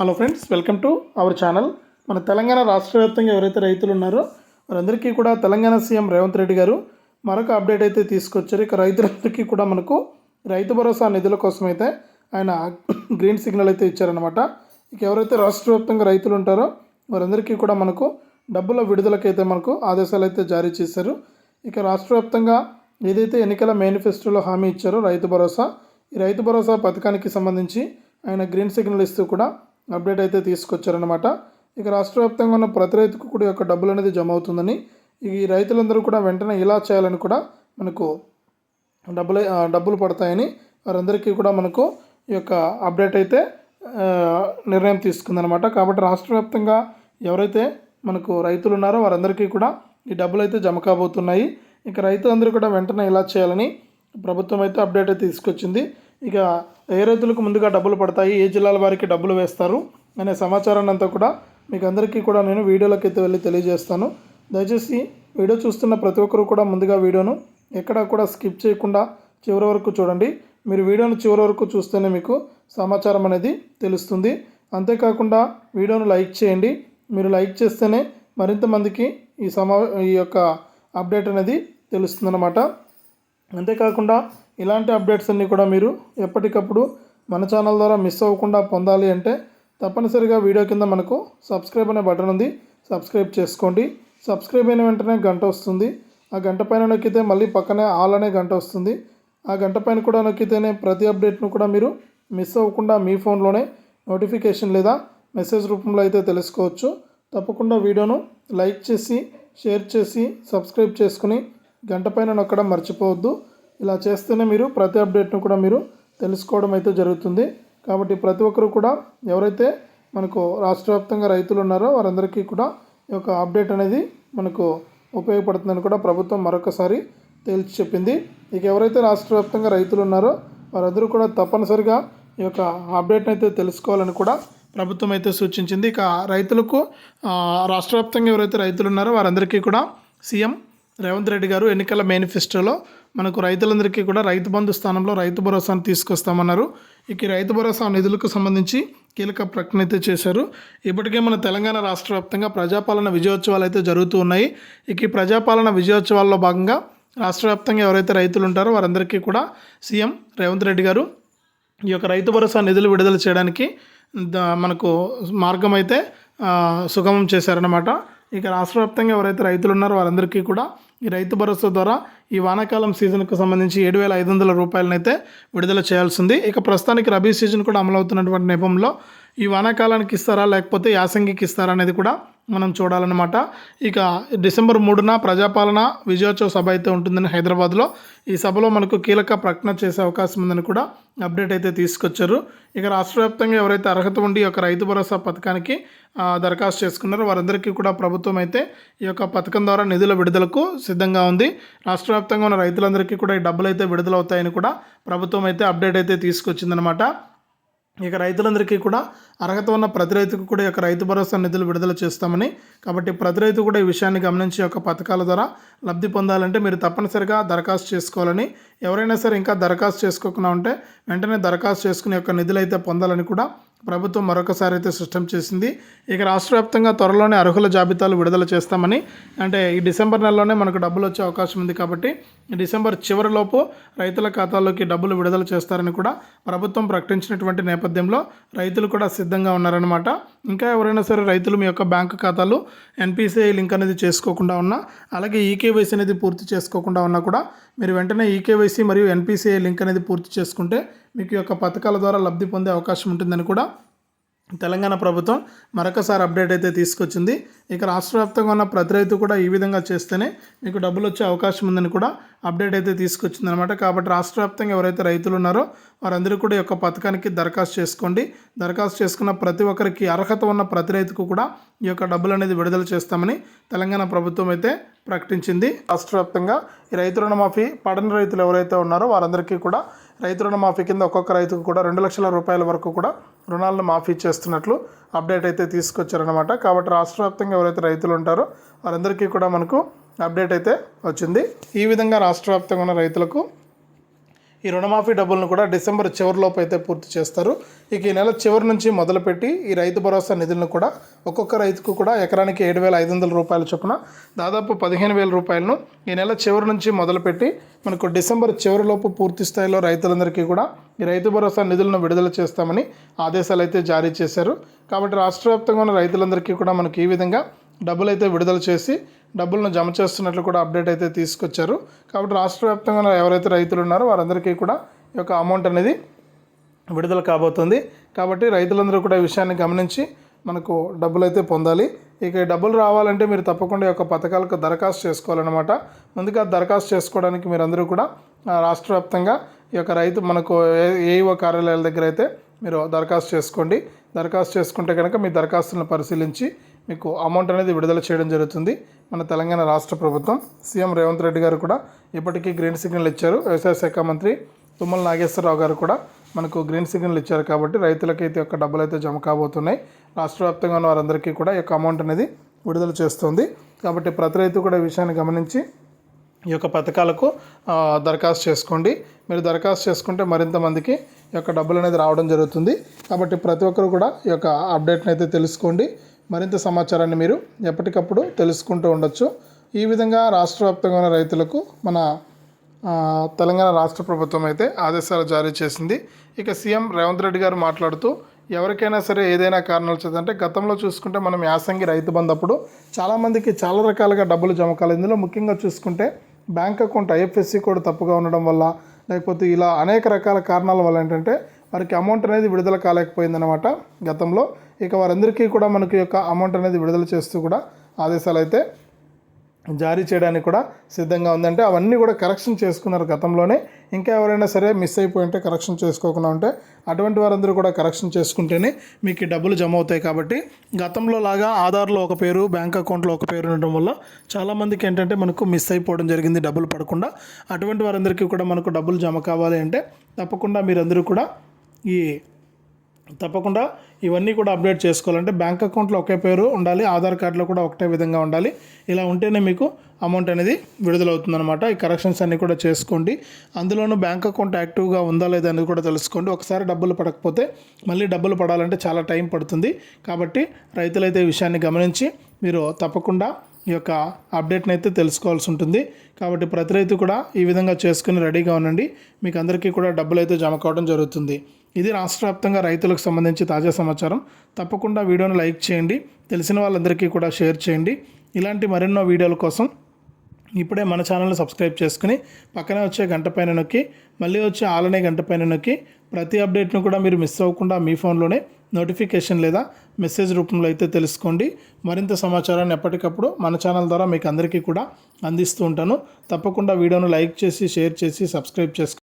Hello friends welcome to our channel మన తెలంగాణ రాష్ట్ర వ్యాప్తంగా ఎవరైతే రైతులు ఉన్నారో వారందరికీ కూడా తెలంగాణ సీఎం రేవంత్ రెడ్డి గారు మరొక అప్డేట్ అయితే తీసుకొచ్చారు. ఇక రైతులందరికీ కూడా మనకు రైతు భరోసా నిధుల కోసం అయితే ఆయన గ్రీన్ సిగ్నల్ అయితే ఇచ్చారనమాట ఇక ఎవరైతే రాష్ట్ర వ్యాప్తంగా రైతులు ఉంటారో వారందరికీ కూడా మనకు డబ్బుల విడుదలకైతే మనకు ఆదేశాలు అయితే జారీ చేశారు. ఇక రాష్ట్ర వ్యాప్తంగా ఏదైతే ఎన్నికల మేనిఫెస్టోలో హామీ ఇచ్చారో రైతు భరోసా ఈ రైతు భరోసా పథకానికి సంబంధించి ఆయన గ్రీన్ సిగ్నల్ ఇస్తూ కూడా అప్డేట్ అయితే తీసుకొచ్చారనమాట ఇక రాష్ట్ర వ్యాప్తంగా ఉన్న ప్రతి రైతుకు కూడా యొక్క డబ్బులు అనేది జమ అవుతుందని ఈ రైతులందరూ కూడా వెంటనే ఇలా చేయాలని కూడా మనకు డబ్బులు డబ్బులు పడతాయని వారందరికీ కూడా మనకు ఈ యొక్క అప్డేట్ అయితే నిర్ణయం తీసుకుందనమాట కాబట్టి రాష్ట్ర వ్యాప్తంగా ఎవరైతే మనకు రైతులు ఉన్నారో వారందరికీ కూడా ఈ డబ్బులు అయితే జమ కాబోతున్నాయి. ఇక రైతులందరూ కూడా వెంటనే ఇలా చేయాలని ప్రభుత్వం అయితే అప్డేట్ అయితే తీసుకొచ్చింది. ఇక ఏ రైతులకు ముందుగా డబ్బులు పడతాయి ఏ జిల్లాల వారికి డబ్బులు వేస్తారు అనే సమాచారాన్ని అంతా కూడా మీకు అందరికీ కూడా నేను వీడియోలోకి అయితే వెళ్ళి తెలియజేస్తాను. దయచేసి వీడియో చూస్తున్న ప్రతి ఒక్కరు కూడా ముందుగా వీడియోను ఎక్కడా కూడా స్కిప్ చేయకుండా చివరి వరకు చూడండి. మీరు వీడియోను చివరి వరకు చూస్తేనే మీకు సమాచారం అనేది తెలుస్తుంది. అంతేకాకుండా వీడియోను లైక్ చేయండి. మీరు లైక్ చేస్తేనే మరింత మందికి ఈ సమా ఈ యొక్క అప్డేట్ అనేది తెలుస్తుందన్నమాట. అంతేకాకుండా ఇలాంటి అప్డేట్స్ అన్నీ కూడా మీరు ఎప్పటికప్పుడు మన ఛానల్ ద్వారా మిస్ అవ్వకుండా పొందాలి అంటే తప్పనిసరిగా వీడియో కింద మనకు సబ్స్క్రైబ్ అనే బటన్ ఉంది. సబ్స్క్రైబ్ చేసుకోండి. సబ్స్క్రైబ్ అయిన వెంటనే గంట వస్తుంది. ఆ గంట పైన నొక్కితే మళ్ళీ పక్కనే ఆల్ అనే గంట వస్తుంది. ఆ గంట పైన కూడా నొక్కితేనే ప్రతి అప్డేట్ను కూడా మీరు మిస్ అవ్వకుండా మీ ఫోన్లోనే నోటిఫికేషన్ లేదా మెసేజ్ రూపంలో అయితే తెలుసుకోవచ్చు. తప్పకుండా వీడియోను లైక్ చేసి షేర్ చేసి సబ్స్క్రైబ్ చేసుకుని గంట పైన నొక్కడం మర్చిపోవద్దు. ఇలా చేస్తేనే మీరు ప్రతి అప్డేట్ను కూడా మీరు తెలుసుకోవడం అయితే జరుగుతుంది. కాబట్టి ప్రతి ఒక్కరు కూడా ఎవరైతే మనకు రాష్ట్ర వ్యాప్తంగా రైతులు ఉన్నారో వారందరికీ కూడా ఈ యొక్క అప్డేట్ అనేది మనకు ఉపయోగపడుతుందని కూడా ప్రభుత్వం మరొకసారి తేల్చి చెప్పింది. ఇక ఎవరైతే రాష్ట్ర వ్యాప్తంగా రైతులు ఉన్నారో వారందరూ కూడా తప్పనిసరిగా ఈ యొక్క అప్డేట్ని అయితే తెలుసుకోవాలని కూడా ప్రభుత్వం అయితే సూచించింది. ఇక రైతులకు రాష్ట్రవ్యాప్తంగా రాష్ట్ర వ్యాప్తంగా ఎవరైతే రైతులు ఉన్నారో వారందరికీ కూడా సీఎం రేవంత్ రెడ్డి గారు ఎన్నికల మేనిఫెస్టోలో మనకు రైతులందరికీ కూడా రైతు బంధు స్థానంలో రైతు భరోసాను తీసుకొస్తామన్నారు. ఇక రైతు భరోసా నిధులకు సంబంధించి కీలక ప్రకటన అయితే చేశారు. ఇప్పటికే మన తెలంగాణ రాష్ట్ర వ్యాప్తంగా ప్రజాపాలన విజయోత్సవాలు అయితే జరుగుతూ ఉన్నాయి. ఇక ఈ ప్రజాపాలన విజయోత్సవాల్లో భాగంగా రాష్ట్ర వ్యాప్తంగా ఎవరైతే రైతులు ఉంటారో వారందరికీ కూడా సీఎం రేవంత్ రెడ్డి గారు ఈ యొక్క రైతు భరోసా నిధులు విడుదల చేయడానికి మనకు మార్గం అయితే సుగమం చేశారనమాట ఇక రాష్ట్ర వ్యాప్తంగా ఎవరైతే రైతులు ఉన్నారో వారందరికీ కూడా ఈ రైతు భరోసా ద్వారా ఈ వానాకాలం సీజన్కు సంబంధించి ఏడు వేల ఐదు వందల రూపాయలనైతే విడుదల చేయాల్సింది. ఇక ప్రస్తుతానికి రబీ సీజన్ కూడా అమలవుతున్నటువంటి నేపథ్యంలో ఈ వానాకాలానికి ఇస్తారా లేకపోతే యాసంగికి ఇస్తారా అనేది కూడా మనం చూడాలన్నమాట. ఇక డిసెంబర్ మూడున ప్రజాపాలన విజయోత్సవ సభ అయితే ఉంటుందని హైదరాబాద్లో ఈ సభలో మనకు కీలక ప్రకటన చేసే అవకాశం ఉందని కూడా అప్డేట్ అయితే తీసుకొచ్చారు. ఇక రాష్ట్రవ్యాప్తంగా ఎవరైతే అర్హత ఉండి ఒక యొక్క రైతు భరోసా పథకానికి దరఖాస్తు చేసుకున్నారో వారందరికీ కూడా ప్రభుత్వం అయితే ఈ యొక్క పథకం ద్వారా నిధుల విడుదలకు సిద్ధంగా ఉంది. రాష్ట్రవ్యాప్తంగా ఉన్న రైతులందరికీ కూడా ఈ డబ్బులు అయితే విడుదలవుతాయని కూడా ప్రభుత్వం అయితే అప్డేట్ అయితే తీసుకొచ్చిందనమాట ఇక రైతులందరికీ కూడా అర్హత ఉన్న ప్రతి రైతుకు కూడా ఈ యొక్క రైతు భరోసా నిధులు విడుదల చేస్తామని కాబట్టి ప్రతి రైతు కూడా ఈ విషయాన్ని గమనించి యొక్క పథకాల ద్వారా లబ్ధి పొందాలంటే మీరు తప్పనిసరిగా దరఖాస్తు చేసుకోవాలని ఎవరైనా సరే ఇంకా దరఖాస్తు చేసుకోకుండా ఉంటే వెంటనే దరఖాస్తు చేసుకుని యొక్క నిధులు అయితే పొందాలని కూడా ప్రభుత్వం మరొకసారి అయితే సిస్టమ్ చేసింది. ఇక రాష్ట్ర వ్యాప్తంగా త్వరలోనే అర్హుల జాబితాలు విడుదల చేస్తామని. అంటే ఈ డిసెంబర్ నెలలోనే మనకు డబ్బులు వచ్చే అవకాశం ఉంది కాబట్టి డిసెంబర్ చివరిలోపు రైతుల ఖాతాల్లోకి డబ్బులు విడుదల చేస్తారని కూడా ప్రభుత్వం ప్రకటించినటువంటి నేపథ్యంలో రైతులు కూడా సిద్ధంగా ఉన్నారనమాట ఇంకా ఎవరైనా సరే రైతులు మీ యొక్క బ్యాంకు ఖాతాలు ఎన్పిసిఐ లింక్ అనేది చేసుకోకుండా ఉన్నా అలాగే ఈకేవైసీ అనేది పూర్తి చేసుకోకుండా ఉన్నా కూడా మీరు వెంటనే ఈకేవైసీ మరియు ఎన్పిసిఐ లింక్ అనేది పూర్తి చేసుకుంటే మీకు యొక్క పథకాల ద్వారా లబ్ధి పొందే అవకాశం ఉంటుందని కూడా తెలంగాణ ప్రభుత్వం మరొకసారి అప్డేట్ అయితే తీసుకొచ్చింది. ఇక రాష్ట్ర వ్యాప్తంగా ఉన్న ప్రతి రైతు కూడా ఈ విధంగా చేస్తేనే మీకు డబ్బులు వచ్చే అవకాశం ఉందని కూడా అప్డేట్ అయితే తీసుకొచ్చింది అనమాట కాబట్టి రాష్ట్ర వ్యాప్తంగా ఎవరైతే రైతులు ఉన్నారో వారందరూ కూడా ఈ యొక్క పథకానికి దరఖాస్తు చేసుకోండి. దరఖాస్తు చేసుకున్న ప్రతి ఒక్కరికి అర్హత ఉన్న ప్రతి రైతుకు కూడా ఈ యొక్క డబ్బులు అనేది విడుదల చేస్తామని తెలంగాణ ప్రభుత్వం అయితే ప్రకటించింది. రాష్ట్ర వ్యాప్తంగా ఈ రైతు రుణమాఫీ పడని రైతులు ఎవరైతే ఉన్నారో వారందరికీ కూడా రైతు రుణమాఫీ కింద ఒక్కొక్క రైతుకు కూడా రెండు లక్షల రూపాయల వరకు కూడా రుణాలను మాఫీ చేస్తున్నట్లు అప్డేట్ అయితే తీసుకొచ్చారనమాట కాబట్టి రాష్ట్ర వ్యాప్తంగా ఎవరైతే రైతులు ఉంటారో వారందరికీ కూడా మనకు అప్డేట్ అయితే వచ్చింది. ఈ విధంగా రాష్ట్ర వ్యాప్తంగా ఉన్న రైతులకు ఈ రుణమాఫీ డబ్బులను కూడా డిసెంబర్ చివరిలోపు అయితే పూర్తి చేస్తారు. ఇక ఈ నెల చివరి నుంచి మొదలుపెట్టి ఈ రైతు భరోసా నిధులను కూడా ఒక్కొక్క రైతుకు కూడా ఎకరానికి ఏడు వేల ఐదు వందల రూపాయల చొప్పున దాదాపు పదిహేను వేల రూపాయలను ఈ నెల చివరి నుంచి మొదలుపెట్టి మనకు డిసెంబర్ చివరిలోపు పూర్తి స్థాయిలో రైతులందరికీ కూడా ఈ రైతు భరోసా నిధులను విడుదల చేస్తామని ఆదేశాలు అయితే జారీ చేశారు. కాబట్టి రాష్ట్ర వ్యాప్తంగా ఉన్న రైతులందరికీ కూడా మనకి ఈ విధంగా డబ్బులు అయితే విడుదల చేసి డబ్బులను జమ చేస్తున్నట్లు కూడా అప్డేట్ అయితే తీసుకొచ్చారు. కాబట్టి రాష్ట్ర వ్యాప్తంగా ఎవరైతే రైతులు ఉన్నారో వారందరికీ కూడా ఈ యొక్క అమౌంట్ అనేది విడుదల కాబోతుంది. కాబట్టి రైతులందరూ కూడా ఈ విషయాన్ని గమనించి మనకు డబ్బులు అయితే పొందాలి. ఇక డబ్బులు రావాలంటే మీరు తప్పకుండా యొక్క పథకాలకు దరఖాస్తు చేసుకోవాలన్నమాట. ముందుగా దరఖాస్తు చేసుకోవడానికి మీరందరూ కూడా రాష్ట్ర వ్యాప్తంగా ఈ యొక్క రైతు మనకు ఏ- ఏఈఓ కార్యాలయాల దగ్గర అయితే మీరు దరఖాస్తు చేసుకోండి. దరఖాస్తు చేసుకుంటే కనుక మీ దరఖాస్తులను పరిశీలించి మీకు అమౌంట్ అనేది విడుదల చేయడం జరుగుతుంది. మన తెలంగాణ రాష్ట్ర ప్రభుత్వం సీఎం రేవంత్ రెడ్డి గారు కూడా ఇప్పటికీ గ్రీన్ సిగ్నల్ ఇచ్చారు. వ్యవసాయ శాఖ మంత్రి తుమ్మల నాగేశ్వరరావు గారు కూడా మనకు గ్రీన్ సిగ్నల్ ఇచ్చారు కాబట్టి రైతులకైతే యొక్క డబ్బులు అయితే జమ కాబోతున్నాయి. రాష్ట్ర వ్యాప్తంగా ఉన్న వారందరికీ కూడా ఈ యొక్క అమౌంట్ అనేది విడుదల చేస్తుంది. కాబట్టి ప్రతి రైతు కూడా ఈ విషయాన్ని గమనించి ఈ యొక్క పథకాలకు దరఖాస్తు చేసుకోండి. మీరు దరఖాస్తు చేసుకుంటే మరింత మందికి ఈ యొక్క డబ్బులు అనేది రావడం జరుగుతుంది. కాబట్టి ప్రతి ఒక్కరు కూడా ఈ యొక్క అప్డేట్ని అయితే తెలుసుకోండి. మరింత సమాచారాన్ని మీరు ఎప్పటికప్పుడు తెలుసుకుంటూ ఉండొచ్చు. ఈ విధంగా రాష్ట్ర వ్యాప్తంగా ఉన్న రైతులకు మన తెలంగాణ రాష్ట్ర ప్రభుత్వం అయితే ఆదేశాలు జారీ చేసింది. ఇక సీఎం రేవంత్ రెడ్డి గారు మాట్లాడుతూ ఎవరికైనా సరే ఏదైనా కారణాలు చేద్దంటే గతంలో చూసుకుంటే మనం యాసంగి రైతు బంద్ అప్పుడు చాలామందికి చాలా రకాలుగా డబ్బులు జమ కాలేదు. ఇందులో ముఖ్యంగా చూసుకుంటే బ్యాంక్ అకౌంట్ ఐఎఫ్ఎస్సి కోడ్ తప్పుగా ఉండడం వల్ల లేకపోతే ఇలా అనేక రకాల కారణాల వల్ల ఏంటంటే వారికి అమౌంట్ అనేది విడుదల కాలేకపోయిందనమాట గతంలో. ఇక వారందరికీ కూడా మనకి యొక్క అమౌంట్ అనేది విడుదల చేస్తూ కూడా ఆదేశాలు అయితే జారీ చేయడానికి కూడా సిద్ధంగా ఉందంటే అవన్నీ కూడా కరెక్షన్ చేసుకున్నారు గతంలోనే. ఇంకా ఎవరైనా సరే మిస్ అయిపోయి ఉంటే కరెక్షన్ చేసుకోకుండా ఉంటే అటువంటి వారందరూ కూడా కరెక్షన్ చేసుకుంటేనే మీకు డబ్బులు జమ అవుతాయి కాబట్టి గతంలో లాగా ఆధార్లో ఒక పేరు బ్యాంక్ అకౌంట్లో ఒక పేరు ఉండడం వల్ల చాలామందికి ఏంటంటే మనకు మిస్ అయిపోవడం జరిగింది డబ్బులు పడకుండా. అటువంటి వారందరికీ కూడా మనకు డబ్బులు జమ కావాలి అంటే తప్పకుండా మీరందరూ కూడా ఈ తప్పకుండా ఇవన్నీ కూడా అప్డేట్ చేసుకోవాలంటే బ్యాంక్ అకౌంట్లో ఒకే పేరు ఉండాలి ఆధార్ కార్డులో కూడా ఒకటే విధంగా ఉండాలి. ఇలా ఉంటేనే మీకు అమౌంట్ అనేది విడుదలవుతుందనమాట ఈ కరెక్షన్స్ అన్నీ కూడా చేసుకోండి. అందులోనూ బ్యాంక్ అకౌంట్ యాక్టివ్గా ఉందా లేదా అనేది కూడా తెలుసుకోండి. ఒకసారి డబ్బులు పడకపోతే మళ్ళీ డబ్బులు పడాలంటే చాలా టైం పడుతుంది. కాబట్టి రైతులైతే ఈ విషయాన్ని గమనించి మీరు తప్పకుండా యొక్క అప్డేట్ని అయితే తెలుసుకోవాల్సి ఉంటుంది. కాబట్టి ప్రతి రైతు కూడా ఈ విధంగా చేసుకుని రెడీగా ఉండండి. మీకు అందరికీ కూడా డబ్బులు అయితే జమ కావడం జరుగుతుంది. ఇది రాష్ట్ర వ్యాప్తంగా రైతులకు సంబంధించి తాజా సమాచారం. తప్పకుండా వీడియోను లైక్ చేయండి. తెలిసిన వాళ్ళందరికీ కూడా షేర్ చేయండి. ఇలాంటి మరెన్నో వీడియోల కోసం ఇప్పుడే మన ఛానల్ని సబ్స్క్రైబ్ చేసుకుని పక్కనే వచ్చే గంట పైన నొక్కి మళ్ళీ వచ్చే ఆలనే గంట పైన నొక్కి ప్రతి అప్డేట్ను కూడా మీరు మిస్ అవ్వకుండా మీ ఫోన్లోనే నోటిఫికేషన్ లేదా మెసేజ్ రూపంలో అయితే తెలుసుకోండి. మరింత సమాచారాన్ని ఎప్పటికప్పుడు మన ఛానల్ ద్వారా మీకు అందరికీ కూడా అందిస్తూ ఉంటాను. తప్పకుండా వీడియోను లైక్ చేసి షేర్ చేసి సబ్స్క్రైబ్ చేసుకోండి.